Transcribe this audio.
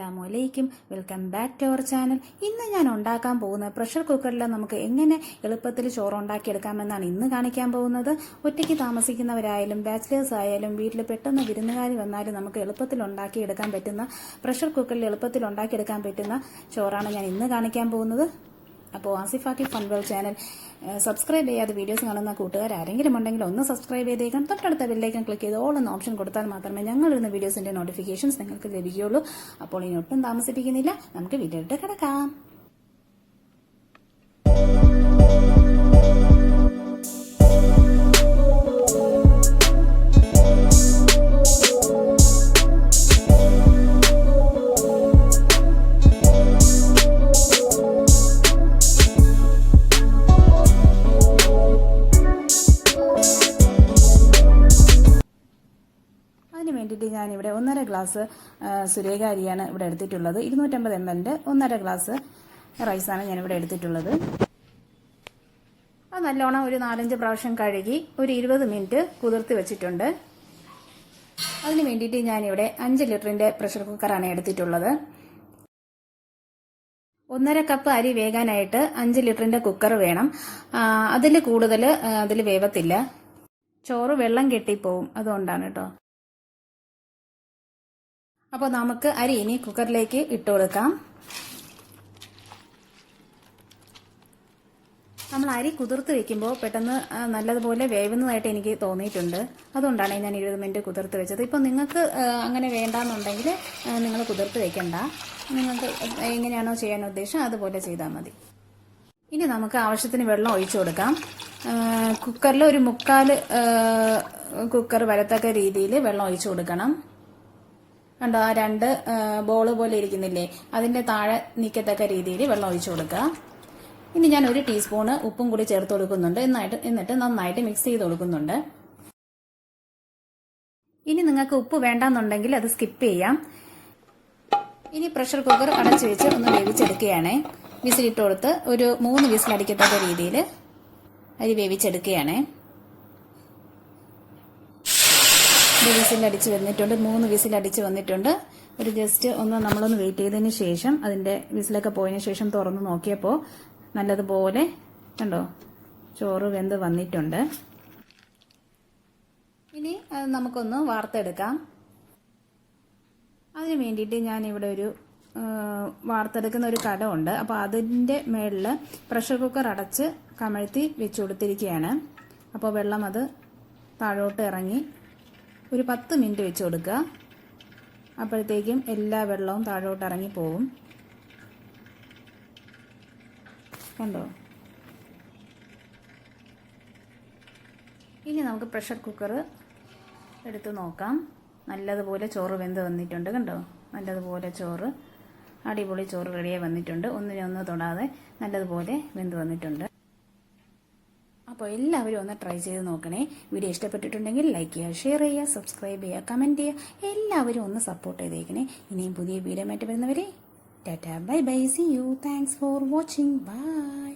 അസ്സലാമലൈക്കും welcome back to our channel ഇന്ന് ഞാൻ ഉണ്ടാക്കാൻ പോകുന്ന പ്രഷർ കുക്കറിൽ നമുക്ക് എങ്ങനെ എളുപ്പത്തിൽ ചോറ് ഉണ്ടാക്കിയെടുക്കാമെന്നാണ് ഇന്ന് കാണിക്കാൻ പോകുന്നത്. ഒറ്റയ്ക്ക് താമസിക്കുന്നവരായാലും ബാച്ചിലേഴ്സ് ആയാലും വീട്ടിൽ പെട്ടെന്ന് വിരുന്നുകാർ വന്നാലും നമുക്ക് എളുപ്പത്തിൽ ഉണ്ടാക്കിയെടുക്കാൻ പറ്റുന്ന പ്രഷർ കുക്കറിൽ എളുപ്പത്തിൽ ഉണ്ടാക്കിയെടുക്കാൻ പറ്റുന്ന ചോറാണ് ഞാൻ ഇന്ന് കാണിക്കാൻ പോകുന്നത്. അപ്പോൾ ആസിഫാക്കി ഫൺവെൽ ചാനൽ സബ്സ്ക്രൈബ് ചെയ്യാതെ വീഡിയോസ് കാണുന്ന കൂട്ടുകാർ ആരെങ്കിലും ഉണ്ടെങ്കിൽ ഒന്ന് സബ്സ്ക്രൈബ് ചെയ്തേക്കാം തൊട്ടടുത്ത ബെല്ലേക്കാൻ ക്ലിക്ക് ചെയ്ത് ഓൾ ഓപ്ഷൻ കൊടുത്താൽ മാത്രമേ ഞങ്ങൾ ഇടുന്ന വീഡിയോസിന്റെ നോട്ടിഫിക്കേഷൻസ് നിങ്ങൾക്ക് ലഭിക്കുകയുള്ളൂ. അപ്പോൾ ഇനി ഒട്ടും താമസിപ്പിക്കുന്നില്ല. നമുക്ക് വീഡിയോ ഇട്ട് കിടക്കാം. ഞാനിവിടെ ഒന്നര ഗ്ലാസ് സുരേഖ അരിയാണ് ഇവിടെ എടുത്തിട്ടുള്ളത്. ഇരുന്നൂറ്റമ്പത് എം എല്ലിന്റെ ഒന്നര ഗ്ലാസ് റൈസാണ് ഞാനിവിടെ എടുത്തിട്ടുള്ളത്. അത് നല്ലോണം ഒരു നാലഞ്ച് പ്രാവശ്യം കഴുകി ഒരു ഇരുപത് മിനിറ്റ് കുതിർത്തി വെച്ചിട്ടുണ്ട്. അതിന് വേണ്ടിയിട്ട് ഞാനിവിടെ അഞ്ച് ലിറ്ററിന്റെ പ്രഷർ കുക്കറാണ് എടുത്തിട്ടുള്ളത്. ഒന്നര കപ്പ് അരി വേകാനായിട്ട് അഞ്ച് ലിറ്ററിന്റെ കുക്കർ വേണം. അതിൽ കൂടുതൽ അതിൽ വേവത്തില്ല. ചോറ് വെള്ളം കെട്ടിപ്പോവും. അതുകൊണ്ടാണ് കേട്ടോ അപ്പോൾ നമുക്ക് അരി ഇനി കുക്കറിലേക്ക് ഇട്ട് കൊടുക്കാം. നമ്മൾ അരി കുതിർത്ത് വെക്കുമ്പോൾ പെട്ടെന്ന് നല്ലതുപോലെ വേവുന്നതായിട്ട് എനിക്ക് തോന്നിയിട്ടുണ്ട്. അതുകൊണ്ടാണ് ഞാൻ ഇരുപത് മിനിറ്റ് കുതിർത്ത് വെച്ചത്. ഇപ്പം നിങ്ങൾക്ക് അങ്ങനെ വേണ്ടാന്നുണ്ടെങ്കിൽ നിങ്ങൾ കുതിർത്ത് വെക്കണ്ട. നിങ്ങൾക്ക് എങ്ങനെയാണോ ചെയ്യാൻ ഉദ്ദേശം അതുപോലെ ചെയ്താൽ മതി. ഇനി നമുക്ക് ആവശ്യത്തിന് വെള്ളം ഒഴിച്ചു കൊടുക്കാം. കുക്കറിൽ ഒരു മുക്കാൽ കുക്കർ വരത്തക്ക രീതിയിൽ വെള്ളം ഒഴിച്ചു കൊടുക്കണം. കണ്ടോ ആ രണ്ട് ബോൾ പോലെ ഇരിക്കുന്നില്ലേ? അതിന്റെ താഴെ നിൽക്കത്തക്ക രീതിയിൽ വെള്ളം ഒഴിച്ചു കൊടുക്കുക. ഇനി ഞാൻ ഒരു ടീസ്പൂണ് ഉപ്പും കൂടി ചേർത്ത് കൊടുക്കുന്നുണ്ട്. എന്നായിട്ട് എന്നിട്ട് നന്നായിട്ട് മിക്സ് ചെയ്ത് കൊടുക്കുന്നുണ്ട്. ഇനി നിങ്ങൾക്ക് ഉപ്പ് വേണ്ടെന്നുണ്ടെങ്കിൽ അത് സ്കിപ്പ് ചെയ്യാം. ഇനി പ്രഷർ കുക്കർ അടച്ചു വെച്ച് ഒന്ന് വേവിച്ചെടുക്കുകയാണേ. വിസിലിട്ട് കൊടുത്ത് ഒരു മൂന്ന് വിസിലടിക്കത്തക്ക രീതിയിൽ അരി വേവിച്ചെടുക്കുകയാണേ. വിസിൽ അടിച്ച് വന്നിട്ടുണ്ട്. മൂന്ന് വിസിൽ അടിച്ച് വന്നിട്ടുണ്ട്. ഒരു ജസ്റ്റ് ഒന്ന് നമ്മളൊന്ന് വെയിറ്റ് ചെയ്തതിന് ശേഷം അതിന്റെ വിസിലൊക്കെ പോയതിന് ശേഷം തുറന്ന് നോക്കിയപ്പോൾ നല്ലതുപോലെ കണ്ടോ ചോറ് വെന്ത് വന്നിട്ടുണ്ട്. ഇനി അത് നമുക്കൊന്ന് വാർത്തെടുക്കാം. അതിന് വേണ്ടിയിട്ട് ഞാൻ ഇവിടെ ഒരു വാർത്തെടുക്കുന്ന ഒരു കടമുണ്ട്. അപ്പോൾ അതിന്റെ മേളിൽ പ്രഷർ കുക്കർ അടച്ച് കമഴ്ത്തി വെച്ച് കൊടുത്തിരിക്കുകയാണ് അപ്പോൾ വെള്ളം അത് താഴോട്ട് ഇറങ്ങി ഒരു പത്ത് മിനിറ്റ് വെച്ച് കൊടുക്കുക. അപ്പോഴത്തേക്കും എല്ലാ വെള്ളവും താഴോട്ട് ഇറങ്ങി പോകും കണ്ടോ? ഇനി നമുക്ക് പ്രഷർ കുക്കർ എടുത്ത് നോക്കാം. നല്ലതുപോലെ ചോറ് വെന്ത് വന്നിട്ടുണ്ട് കണ്ടോ? നല്ലതുപോലെ ചോറ് അടിപൊളി ചോറ് റെഡിയായി വന്നിട്ടുണ്ട്. ഒന്നിനൊന്ന് തൊടാതെ നല്ലതുപോലെ വെന്ത് വന്നിട്ടുണ്ട്. അപ്പോൾ എല്ലാവരും ഒന്ന് ട്രൈ ചെയ്ത് നോക്കണേ. വീഡിയോ ഇഷ്ടപ്പെട്ടിട്ടുണ്ടെങ്കിൽ ലൈക്ക് ചെയ്യുക ഷെയർ ചെയ്യുക സബ്സ്ക്രൈബ് ചെയ്യുക കമന്റ് ചെയ്യുക. എല്ലാവരും ഒന്ന് സപ്പോർട്ട് ചെയ്തേക്കണേ. ഇനിയും പുതിയ വീഡിയോ ആയിട്ട് വരുന്നവരെ tata bye bye see you thanks for watching bye